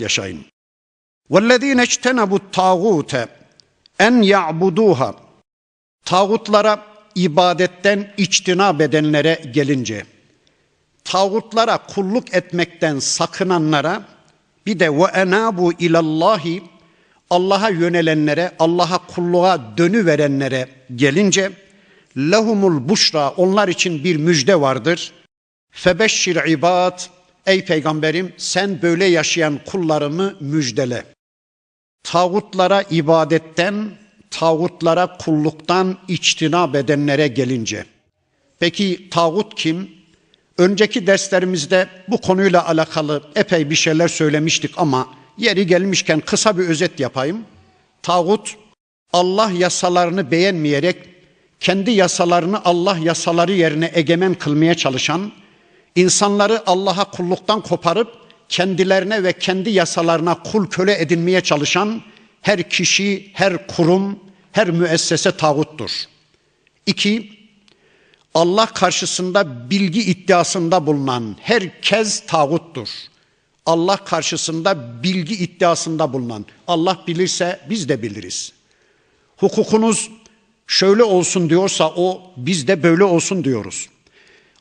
yaşayın. وَالَّذ۪ينَ اجْتَنَبُوا الطَّاغُوتَ en ya'buduha tağutlara ibadetten içtinab edenlere gelince tağutlara kulluk etmekten sakınanlara bir de ve enabu ilallahi Allah'a yönelenlere, Allah'a kulluğa dönüverenlere gelince lehumul buşra onlar için bir müjde vardır. Febeşşir ibad ey peygamberim sen böyle yaşayan kullarımı müjdele. Tağutlara ibadetten, tağutlara kulluktan içtinab edenlere gelince. Peki tağut kim? Önceki derslerimizde bu konuyla alakalı epey bir şeyler söylemiştik ama yeri gelmişken kısa bir özet yapayım. Tağut Allah yasalarını beğenmeyerek kendi yasalarını Allah yasaları yerine egemen kılmaya çalışan, insanları Allah'a kulluktan koparıp kendilerine ve kendi yasalarına kul köle edinmeye çalışan her kişi, her kurum, her müessese tağuttur. İki, Allah karşısında bilgi iddiasında bulunan herkes tağuttur. Allah karşısında bilgi iddiasında bulunan. Allah bilirse biz de biliriz. Hukukunuz şöyle olsun diyorsa o biz de böyle olsun diyoruz.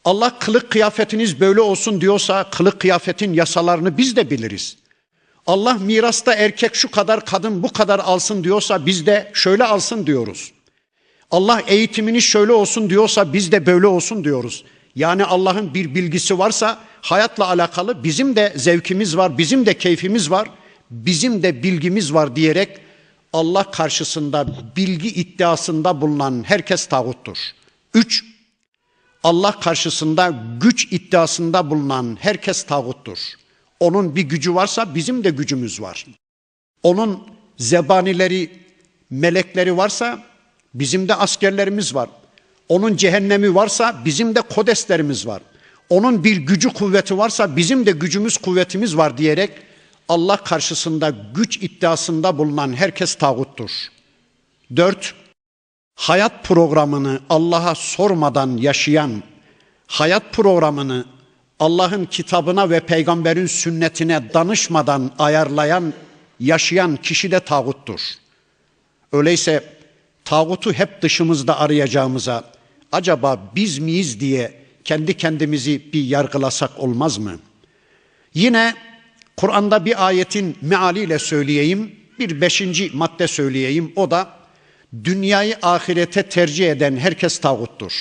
Allah kılık kıyafetiniz böyle olsun diyorsa kılık kıyafetin yasalarını biz de biliriz. Allah mirasta erkek şu kadar kadın bu kadar alsın diyorsa biz de şöyle alsın diyoruz. Allah eğitimini şöyle olsun diyorsa biz de böyle olsun diyoruz. Yani Allah'ın bir bilgisi varsa hayatla alakalı bizim de zevkimiz var, bizim de keyfimiz var, bizim de bilgimiz var diyerek Allah karşısında bilgi iddiasında bulunan herkes tağuttur. Üç, Allah karşısında güç iddiasında bulunan herkes tağuttur. Onun bir gücü varsa bizim de gücümüz var. Onun zebanileri, melekleri varsa bizim de askerlerimiz var. Onun cehennemi varsa bizim de kodeslerimiz var. Onun bir gücü kuvveti varsa bizim de gücümüz kuvvetimiz var diyerek Allah karşısında güç iddiasında bulunan herkes tağuttur. Dört, hayat programını Allah'a sormadan yaşayan, hayat programını Allah'ın kitabına ve peygamberin sünnetine danışmadan ayarlayan, yaşayan kişi de tağuttur. Öyleyse tağutu hep dışımızda arayacağımıza acaba biz miyiz diye kendi kendimizi bir yargılasak olmaz mı? Yine Kur'an'da bir ayetin mealiyle söyleyeyim, bir beşinci madde söyleyeyim. O da dünyayı ahirete tercih eden herkes tağuttur.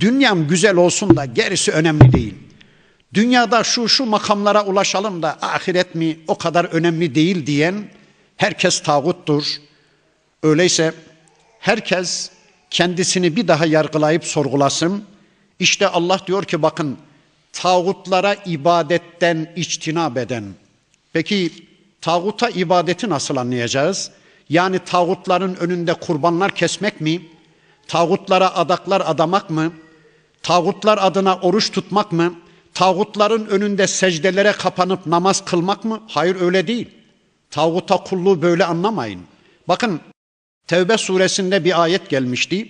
Dünyam güzel olsun da gerisi önemli değil. Dünyada şu şu makamlara ulaşalım da ahiret mi o kadar önemli değil diyen herkes tağuttur. Öyleyse herkes kendisini bir daha yargılayıp sorgulasın. İşte Allah diyor ki bakın tağutlara ibadetten içtinab eden. Peki tağuta ibadeti nasıl anlayacağız? Yani tağutların önünde kurbanlar kesmek mi? Tağutlara adaklar adamak mı? Tağutlar adına oruç tutmak mı? Tağutların önünde secdelere kapanıp namaz kılmak mı? Hayır öyle değil. Tağuta kulluğu böyle anlamayın. Bakın Tevbe suresinde bir ayet gelmişti.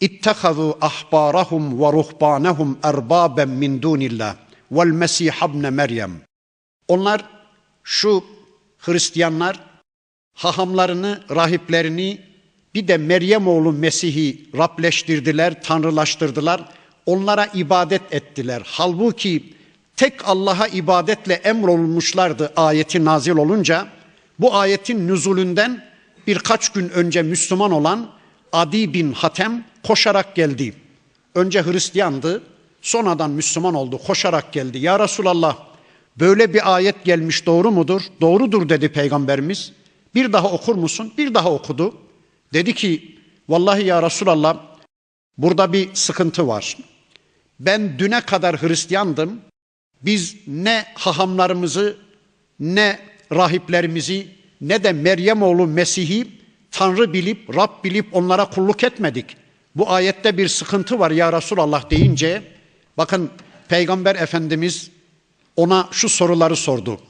İttehazu ahbarahum ve ruhbanahum erbaben min dunillah vel mesih ibn Meryem. Onlar şu Hristiyanlar hahamlarını, rahiplerini bir de Meryem oğlu Mesih'i Rableştirdiler, tanrılaştırdılar. Onlara ibadet ettiler. Halbuki tek Allah'a ibadetle emrolunmuşlardı ayeti nazil olunca bu ayetin nüzulünden birkaç gün önce Müslüman olan Adi bin Hatem koşarak geldi. Önce Hristiyandı, sonradan Müslüman oldu, koşarak geldi. Ya Resulallah, böyle bir ayet gelmiş doğru mudur? Doğrudur dedi Peygamberimiz. Bir daha okur musun? Bir daha okudu. Dedi ki, vallahi ya Resulallah, burada bir sıkıntı var. Ben düne kadar Hristiyandım. Biz ne hahamlarımızı, ne rahiplerimizi, ne de Meryem oğlu Mesih'i Tanrı bilip, Rab bilip onlara kulluk etmedik. Bu ayette bir sıkıntı var ya Resulallah deyince, bakın Peygamber Efendimiz ona şu soruları sordu.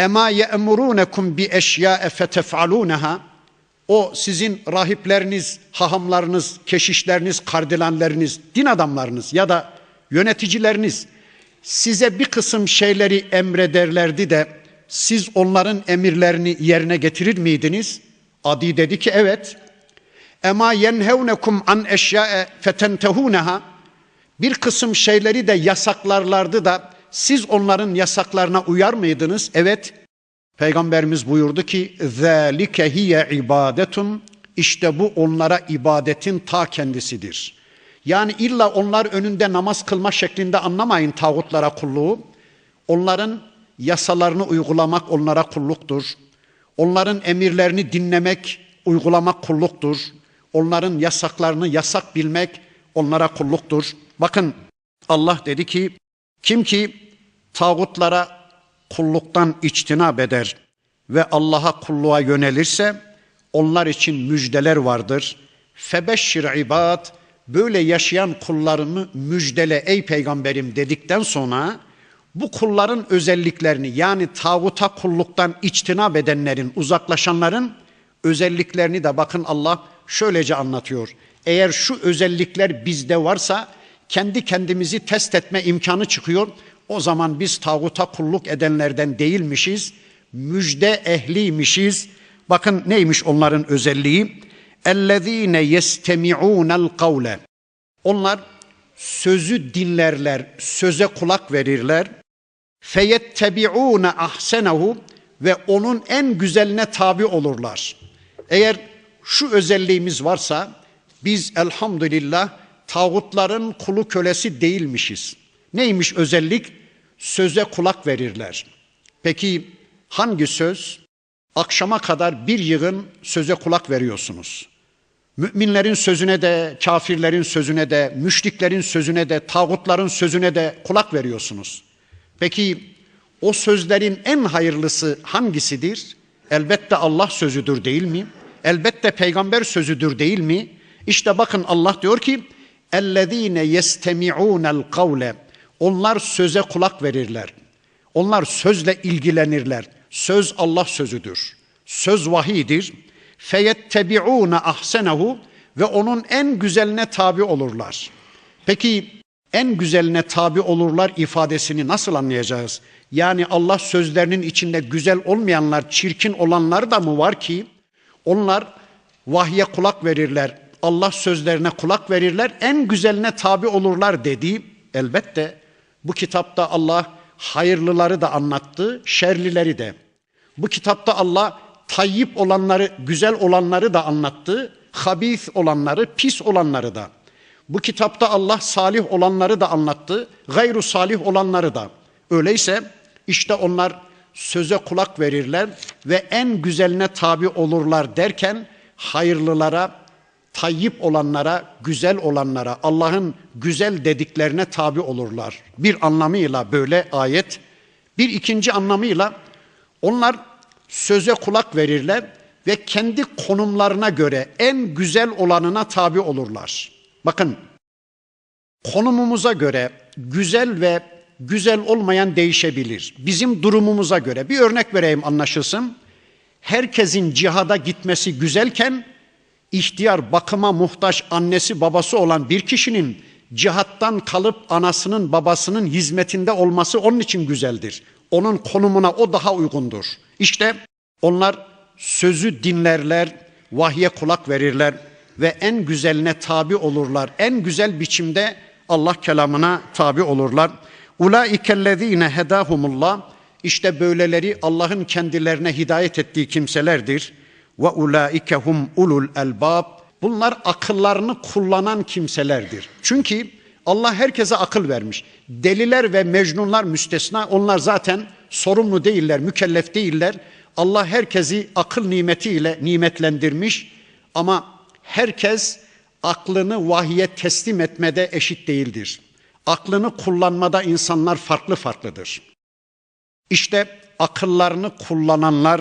Ema ye'murunekum bi eşya fetef'aluneha o sizin rahipleriniz, hahamlarınız, keşişleriniz, kardilanlarınız, din adamlarınız ya da yöneticileriniz size bir kısım şeyleri emrederlerdi de siz onların emirlerini yerine getirir miydiniz? Adi dedi ki evet. Ema yenhevnekum an eşyae fetentehuneha. Bir kısım şeyleri de yasaklarlardı da siz onların yasaklarına uyar mıydınız? Evet. Peygamberimiz buyurdu ki zâlike hiye ibadetun işte bu onlara ibadetin ta kendisidir. Yani illa onlar önünde namaz kılma şeklinde anlamayın tağutlara kulluğu. Onların yasalarını uygulamak onlara kulluktur. Onların emirlerini dinlemek, uygulamak kulluktur. Onların yasaklarını yasak bilmek onlara kulluktur. Bakın Allah dedi ki kim ki tağutlara kulluktan içtinab eder ve Allah'a kulluğa yönelirse onlar için müjdeler vardır. Febeşşir ibad böyle yaşayan kullarını müjdele ey peygamberim dedikten sonra bu kulların özelliklerini yani tağuta kulluktan içtinab edenlerin, uzaklaşanların özelliklerini de bakın Allah şöylece anlatıyor. Eğer şu özellikler bizde varsa kendi kendimizi test etme imkanı çıkıyor. O zaman biz tağuta kulluk edenlerden değilmişiz, müjde ehliymişiz. Bakın neymiş onların özelliği? اَلَّذ۪ينَ يَسْتَمِعُونَ الْقَوْلَ Onlar sözü dinlerler, söze kulak verirler. فَيَتَّبِعُونَ ahsenehu Ve onun en güzeline tabi olurlar. Eğer şu özelliğimiz varsa biz elhamdülillah tağutların kulu kölesi değilmişiz. Neymiş özellik? Söze kulak verirler. Peki hangi söz? Akşama kadar bir yığın söze kulak veriyorsunuz. Müminlerin sözüne de, kafirlerin sözüne de, müşriklerin sözüne de, tağutların sözüne de kulak veriyorsunuz. Peki o sözlerin en hayırlısı hangisidir? Elbette Allah sözüdür değil mi? Elbette peygamber sözüdür değil mi? İşte bakın Allah diyor ki اَلَّذ۪ينَ يَسْتَمِعُونَ الْقَوْلَ Onlar söze kulak verirler. Onlar sözle ilgilenirler. Söz Allah sözüdür. Söz vahidir. Feyettebi'ûne ahsenehu ve onun en güzeline tabi olurlar. Peki en güzeline tabi olurlar ifadesini nasıl anlayacağız? Yani Allah sözlerinin içinde güzel olmayanlar, çirkin olanlar da mı var ki? Onlar vahye kulak verirler, Allah sözlerine kulak verirler, en güzeline tabi olurlar dedi. Elbette bu kitapta Allah hayırlıları da anlattı, şerlileri de. Bu kitapta Allah tayyip olanları, güzel olanları da anlattı, habis olanları, pis olanları da. Bu kitapta Allah salih olanları da anlattı, gayru salih olanları da. Öyleyse işte onlar söze kulak verirler ve en güzeline tabi olurlar derken hayırlılara, tayyip olanlara, güzel olanlara, Allah'ın güzel dediklerine tabi olurlar. Bir anlamıyla böyle ayet, bir ikinci anlamıyla onlar söze kulak verirler ve kendi konumlarına göre en güzel olanına tabi olurlar. Bakın konumumuza göre güzel ve güzel olmayan değişebilir. Bizim durumumuza göre bir örnek vereyim anlaşılsın. Herkesin cihada gitmesi güzelken ihtiyar bakıma muhtaç annesi babası olan bir kişinin cihattan kalıp anasının babasının hizmetinde olması onun için güzeldir. Onun konumuna o daha uygundur. İşte onlar sözü dinlerler, vahye kulak verirler ve en güzeline tabi olurlar. En güzel biçimde Allah kelamına tabi olurlar. Ulaikellezine hedahumullah işte böyleleri Allah'ın kendilerine hidayet ettiği kimselerdir. Ve ulaike hum ulul elbab. Bunlar akıllarını kullanan kimselerdir. Çünkü Allah herkese akıl vermiş. Deliler ve mecnunlar müstesna. Onlar zaten sorumlu değiller, mükellef değiller. Allah herkesi akıl nimetiyle nimetlendirmiş ama herkes aklını vahye teslim etmede eşit değildir. Aklını kullanmada insanlar farklı farklıdır. İşte akıllarını kullananlar